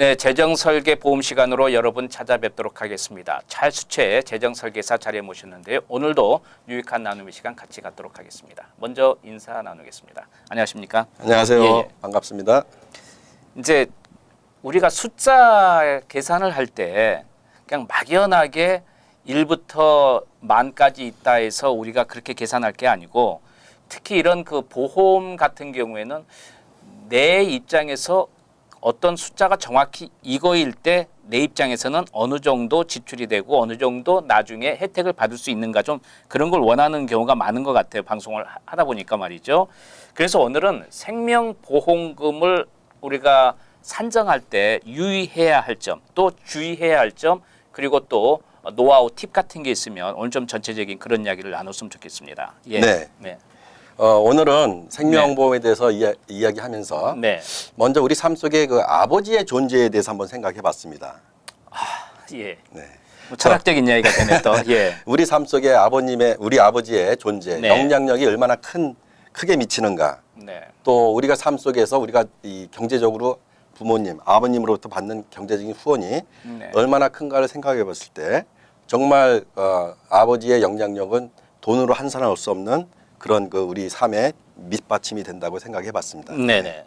네, 재정 설계 보험 시간으로 여러분 찾아뵙도록 하겠습니다. 찰수채 재정 설계사 자리에 모셨는데요. 오늘도 유익한 나눔의 시간 같이 갖도록 하겠습니다. 먼저 인사 나누겠습니다. 안녕하십니까? 안녕하세요. 예, 예. 반갑습니다. 이제 우리가 숫자 계산을 할 때 그냥 막연하게 1부터 만까지 있다 해서 우리가 그렇게 계산할 게 아니고 특히 이런 그 보험 같은 경우에는 내 입장에서 어떤 숫자가 정확히 이거일 때 내 입장에서는 어느 정도 지출이 되고 어느 정도 나중에 혜택을 받을 수 있는가 좀 그런 걸 원하는 경우가 많은 것 같아요. 방송을 하- 하다 보니까 말이죠. 그래서 오늘은 생명보험금을 우리가 산정할 때 유의해야 할 점, 또 주의해야 할 점, 그리고 또 노하우 팁 같은 게 있으면 오늘 좀 전체적인 그런 이야기를 나눴으면 좋겠습니다. 예. 네. 네. 어, 오늘은 생명보험에 대해서 이야, 이야기하면서 네. 먼저 우리 삶 속에 그 아버지의 존재에 대해서 한번 생각해 봤습니다. 예. 네. 뭐 철학적인 이야기가 되네 또. 예. 우리 삶 속에 아버님의 우리 아버지의 존재, 네. 영향력이 얼마나 큰 크게 미치는가. 네. 또 우리가 삶 속에서 우리가 이 경제적으로 부모님, 아버님으로부터 받는 경제적인 후원이 네. 얼마나 큰가를 생각해 봤을 때 정말 어, 아버지의 영향력은 돈으로 환산할 수 없는 그런 그 우리 삶의 밑받침이 된다고 생각해 봤습니다. 네네.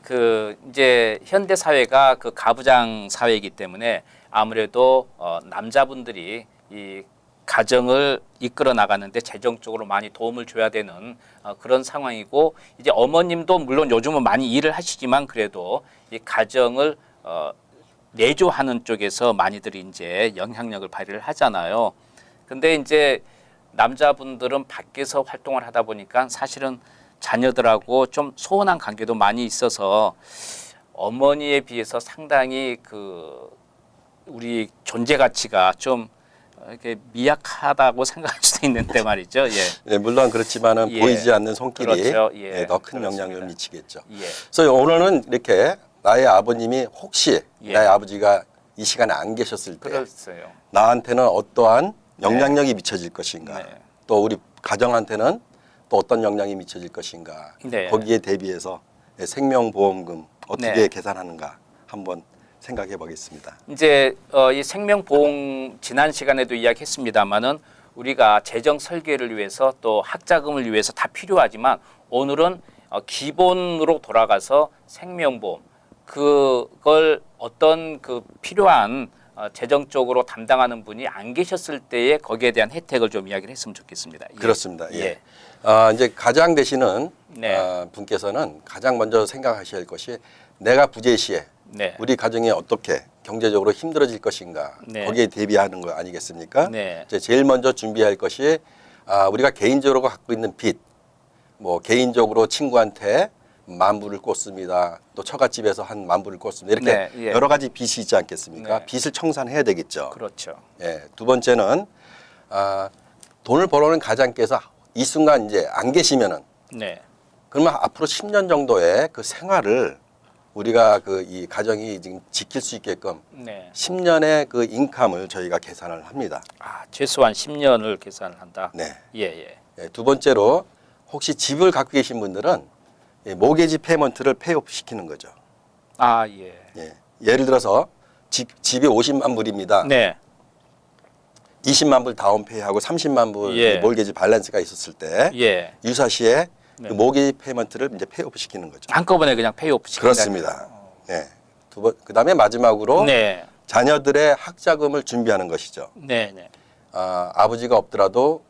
그 이제 현대 사회가 그 가부장 사회이기 때문에 아무래도 어, 남자분들이 이 가정을 이끌어 나가는데 재정적으로 많이 도움을 줘야 되는 어, 그런 상황이고 이제 어머님도 물론 요즘은 많이 일을 하시지만 그래도 이 가정을 어, 내조하는 쪽에서 많이들이 이제 영향력을 발휘를 하잖아요. 근데 이제 남자분들은 밖에서 활동을 하다 보니까 사실은 자녀들하고 좀 소원한 관계도 많이 있어서 어머니에 비해서 상당히 그 우리 존재 가치가 좀 이렇게 미약하다고 생각할 수도 있는데 말이죠. 예. 네, 물론 그렇지만은 예. 보이지 않는 손길이 그렇죠. 예. 더큰 그렇습니다. 영향을 미치겠죠. 예. 그래서 오늘은 이렇게 나의 아버님이 혹시 예. 나의 아버지가 이 시간에 안 계셨을 때 그랬어요. 나한테는 어떠한 영향력이 미쳐질 것인가, 네. 또 우리 가정한테는 또 어떤 영향이 미쳐질 것인가, 네. 거기에 대비해서 생명보험금 어떻게 네. 계산하는가 한번 생각해 보겠습니다. 이제 어, 이 생명보험 지난 시간에도 이야기했습니다마는 우리가 재정 설계를 위해서 또 학자금을 위해서 다 필요하지만 오늘은 어, 기본으로 돌아가서 생명보험 그걸 어떤 그 필요한 어, 재정적으로 담당하는 분이 안 계셨을 때에 거기에 대한 혜택을 좀 이야기를 했으면 좋겠습니다. 예. 그렇습니다. 예. 예. 아, 이제 가장 되시는 네. 아, 분께서는 가장 먼저 생각하셔야 할 것이 내가 부재 시에 네. 우리 가정이 어떻게 경제적으로 힘들어질 것인가 네. 거기에 대비하는 거 아니겠습니까? 네. 이제 제일 먼저 준비할 것이 아, 우리가 개인적으로 갖고 있는 빚, 뭐 개인적으로 친구한테 만불을 꽂습니다. 또 처갓집에서 한 만불을 꽂습니다. 이렇게 네, 예. 여러 가지 빚이 있지 않겠습니까? 네. 빚을 청산해야 되겠죠. 그렇죠. 예, 두 번째는 아, 돈을 벌어오는 가장께서 이 순간 이제 안 계시면은 네. 그러면 앞으로 10년 정도의 그 생활을 우리가 그 이 가정이 지금 지킬 수 있게끔 네. 10년의 그 인감을 저희가 계산을 합니다. 아, 최소한 10년을 계산을 한다. 네. 예, 예. 예, 두 번째로 혹시 집을 갖고 계신 분들은 예, 모게지 페이먼트를 페이오프 시키는 거죠. 아, 예. 예. 예를 들어서 집, 집이 50만 불입니다. 네. 20만 불 다운페이하고 30만 불 예. 몰게지 밸런스가 있었을 때 예. 유사시에 네. 그 모게지 페이먼트를 이제 페이오프 시키는 거죠. 한꺼번에 그냥 페이오프 시킨다. 그렇습니다. 네. 두 번, 그 다음에 마지막으로 네. 자녀들의 학자금을 준비하는 것이죠. 네, 네. 아, 아버지가 없더라도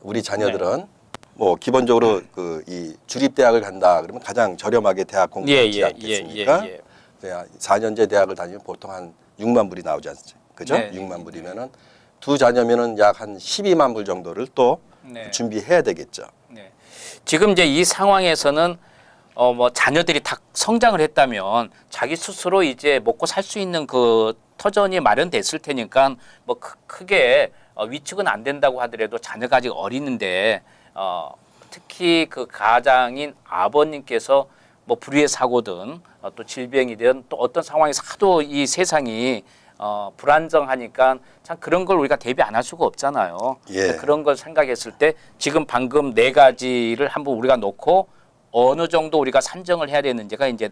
우리 자녀들은 네. 뭐 기본적으로 그 이 주립 대학을 간다 그러면 가장 저렴하게 대학 예, 공부하지 예, 예, 않겠습니까? 예, 예. 그냥 4년제 대학을 다니면 보통 한 6만 불이 나오지 않습니까? 그죠? 네, 네, 6만 불이면은 두 자녀면은 약 한 12만 불 정도를 또 네. 준비해야 되겠죠. 네. 지금 이제 이 상황에서는 어 뭐 자녀들이 다 성장을 했다면 자기 스스로 이제 먹고 살 수 있는 그 터전이 마련됐을 테니까 뭐 크, 크게 어, 위축은 안 된다고 하더라도 자녀가 아직 어리는데 어 특히 그 가장인 아버님께서 뭐 불의의 사고든 어, 또 질병이든 또 어떤 상황에서 하도 이 세상이 어, 불안정하니까 참 그런 걸 우리가 대비 안 할 수가 없잖아요. 예. 그런 걸 생각했을 때 지금 방금 네 가지를 한번 우리가 놓고 어느 정도 우리가 산정을 해야 되는지가 이제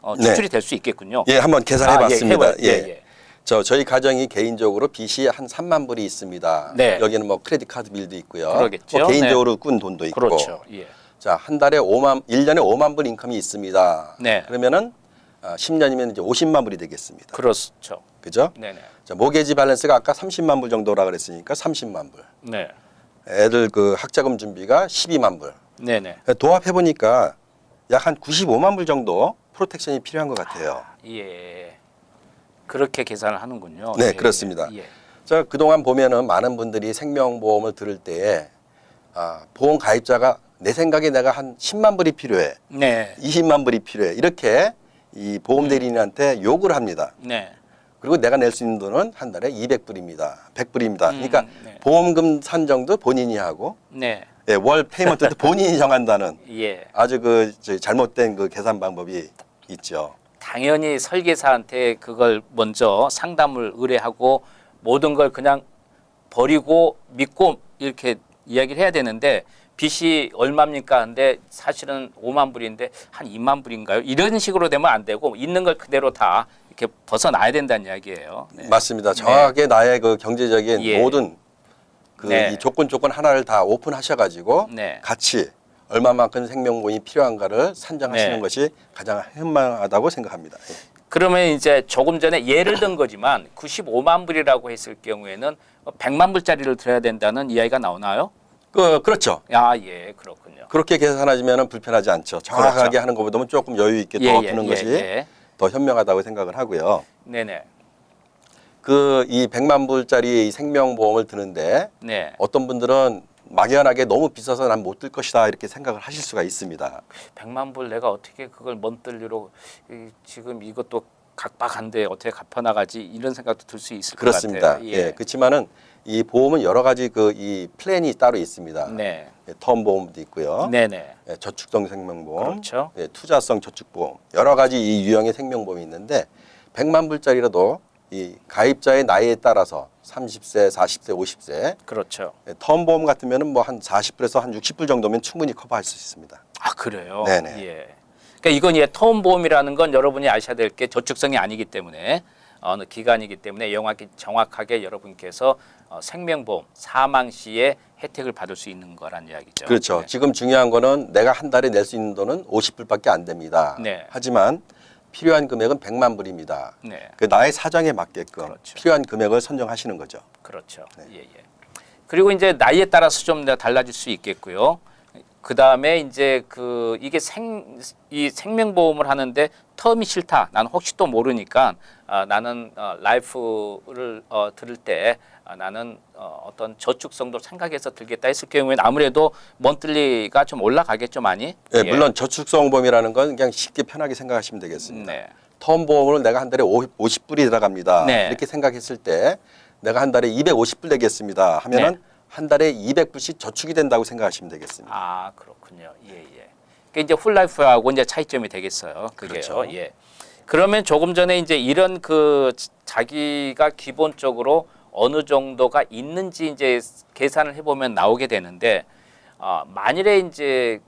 어, 네. 추출이 될수 있겠군요. 예, 한번 계산해 아, 봤습니다. 해봐요. 예, 예. 저 저희 가정이 개인적으로 빚이 한 3만 불이 있습니다. 네. 여기는 뭐 크레딧 카드 빌도 있고요. 그러겠죠. 뭐 개인적으로 꾼 돈도 있고. 그렇죠. 예. 자, 한 달에 5만 1년에 5만 불 인컴이 있습니다. 네. 그러면은 아, 10년이면 이제 50만 불이 되겠습니다. 그렇죠. 그죠? 네네. 자, 모게지 밸런스가 아까 30만 불 정도라 그랬으니까 30만 불. 네. 애들 그 학자금 준비가 12만 불. 네네. 도합해 보니까 약 한 95만 불 정도 프로텍션이 필요한 것 같아요. 예. 그렇게 계산을 하는군요. 네, 예, 그렇습니다. 예. 자, 그동안 보면은 많은 분들이 생명보험을 들을 때에 아, 보험 가입자가 내 생각에 내가 한 10만 불이 필요해. 네. 20만 불이 필요해. 이렇게 이 보험 대리인한테 욕을 합니다. 네. 그리고 내가 낼 수 있는 돈은 한 달에 200불입니다. 100불입니다. 음, 그러니까 네. 보험금 산정도 본인이 하고 네. 예, 월 페이먼트도 본인이 정한다는 예. 아주 그 잘못된 그 계산 방법이 있죠. 당연히 설계사한테 그걸 먼저 상담을 의뢰하고 모든 걸 그냥 버리고 믿고 이렇게 이야기를 해야 되는데 빚이 얼마입니까? 근데 사실은 5만 불인데 한 2만 불인가요? 이런 식으로 되면 안 되고 있는 걸 그대로 다 이렇게 벗어나야 된다는 이야기예요. 네. 맞습니다. 정확하게 나의 그 경제적인 예. 모든 그 네. 이 조건 조건 하나를 다 오픈하셔가지고 네. 같이 얼마만큼 생명보험이 필요한가를 산정하시는 네. 것이 가장 현명하다고 생각합니다. 예. 그러면 이제 조금 전에 예를 든 거지만 95만 불이라고 했을 경우에는 100만 불짜리를 들어야 된다는 이야기가 나오나요? 그 그렇죠. 아, 예, 그렇군요. 그렇게 계산하지면 불편하지 않죠. 정확하게 그렇죠. 하는 것보다는 조금 여유 있게 더 예, 두는 예, 것이 예. 더 현명하다고 생각을 하고요. 네네. 그 이 100만 불짜리 이 생명보험을 드는데 네. 어떤 분들은 막연하게 너무 비싸서 난 못 들 것이다 이렇게 생각을 하실 수가 있습니다. 100만 불 내가 어떻게 그걸 먼뜰리로 이, 지금 이것도 각박한데 어떻게 갚아 나가지 이런 생각도 들 수 있을 그렇습니다. 것 같아요. 예. 그렇지만은 이 보험은 여러 가지 그 이 플랜이 따로 있습니다. 네. 예, 텀 보험도 있고요. 네네. 예, 저축성 생명보험, 그렇죠. 예, 투자성 저축보험 여러 가지 이 유형의 생명보험이 있는데 100만 불짜리라도 이 가입자의 나이에 따라서 30세, 40세, 50세 그렇죠. 예, 텀 보험 같으면은 뭐 한 40불에서 한 60불 정도면 충분히 커버할 수 있습니다. 아 그래요. 네네. 예. 그러니까 이건 예 터움 보험이라는 건 여러분이 아셔야 될 게 저축성이 아니기 때문에 어느 기간이기 때문에 영하게 정확하게 여러분께서 어, 생명보험 사망 시에 혜택을 받을 수 있는 거란 이야기죠. 그렇죠. 네. 지금 중요한 거는 내가 한 달에 낼 수 있는 돈은 50불밖에 안 됩니다. 네. 하지만 필요한 금액은 100만 불입니다. 네. 그 나의 사정에 맞게끔 그렇죠. 필요한 금액을 선정하시는 거죠. 그렇죠. 네. 예, 예. 그리고 이제 나이에 따라서 좀 달라질 수 있겠고요. 그 다음에 이제 그 이게 생 이 생명보험을 하는데 텀이 싫다. 나는 혹시 또 모르니까 아, 나는 어, 라이프를 어, 들을 때 아, 나는 어, 어떤 저축성도 생각해서 들겠다 했을 경우에는 아무래도 먼틀리가 좀 올라가겠죠 많이. 예, 물론 저축성 보험이라는 건 그냥 쉽게 편하게 생각하시면 되겠습니다. 네. 텀 보험으로 내가 한 달에 50, 불이 들어갑니다. 네. 이렇게 생각했을 때 내가 한 달에 250불 내겠습니다. 하면은 네. 한 달에 200불씩 저축이 된다고 생각하시면 되겠습니다. 아 그렇군요. 예 예. 그게 이제 훌라이프하고 이제 차이점이 되겠어요. 그게요. 그렇죠. 예. 그러면 조금 전에 이제 이런 그 자기가 기본적으로 어느 정도가 있는지 이제 계산을 해보면 나오게 되는데 아, 만일에 이제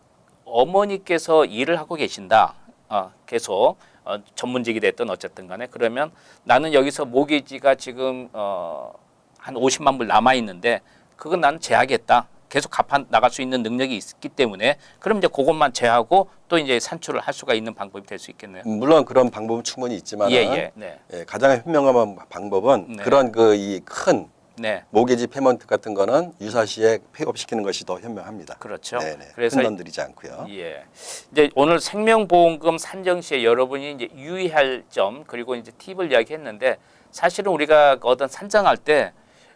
어머니께서 일을 하고 계신다. 어, 계속 어, 전문직이 됐든 어쨌든 간에 그러면 나는 여기서 모기지가 지금 어, 한 50만 불 남아 있는데 그건 나는 제하겠다. 계속 갚아 나갈 수 있는 능력이 있기 때문에 그럼 이제 그것만 제하고 또 이제 산출을 할 수가 있는 방법이 될 수 있겠네요. 물론 그런 방법은 충분히 있지만 예, 예. 네. 예, 가장 현명한 방법은 네. 그런 그 이큰 네. 모게지 페먼트 같은 거는 유사시에 폐업 시키는 것이 더 현명합니다. 그렇죠. 네네. 그래서 큰돈 들이지 않고요. 예. 이제 오늘 생명보험금 산정 시에 여러분이 이제 유의할 점 그리고 이제 팁을 이야기했는데 사실은 우리가 그 어떤 산정할 때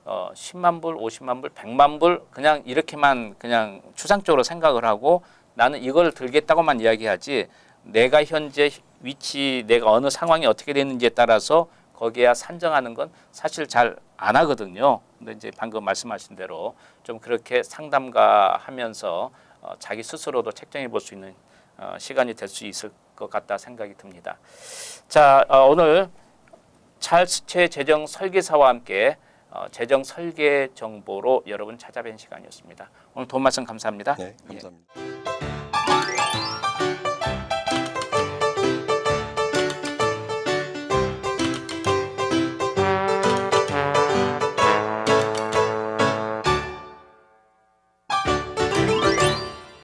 어, 10만 불, 50만 불, 100만 불 그냥 이렇게만 그냥 추상적으로 생각을 하고 나는 이걸 들겠다고만 이야기하지 내가 현재 위치 내가 어느 상황이 어떻게 되는지에 따라서 거기에 산정하는 건 사실 잘 안 하거든요. 근데 이제 방금 말씀하신 대로 좀 그렇게 상담가 하면서 어, 자기 스스로도 책정해 볼 수 있는 어, 시간이 될 수 있을 것 같다 생각이 듭니다. 자 어, 오늘 찰스 최 재정 설계사와 함께 어, 재정 설계 정보로 여러분 찾아뵌 시간이었습니다. 오늘 도움 말씀 감사합니다. 네, 예. 감사합니다.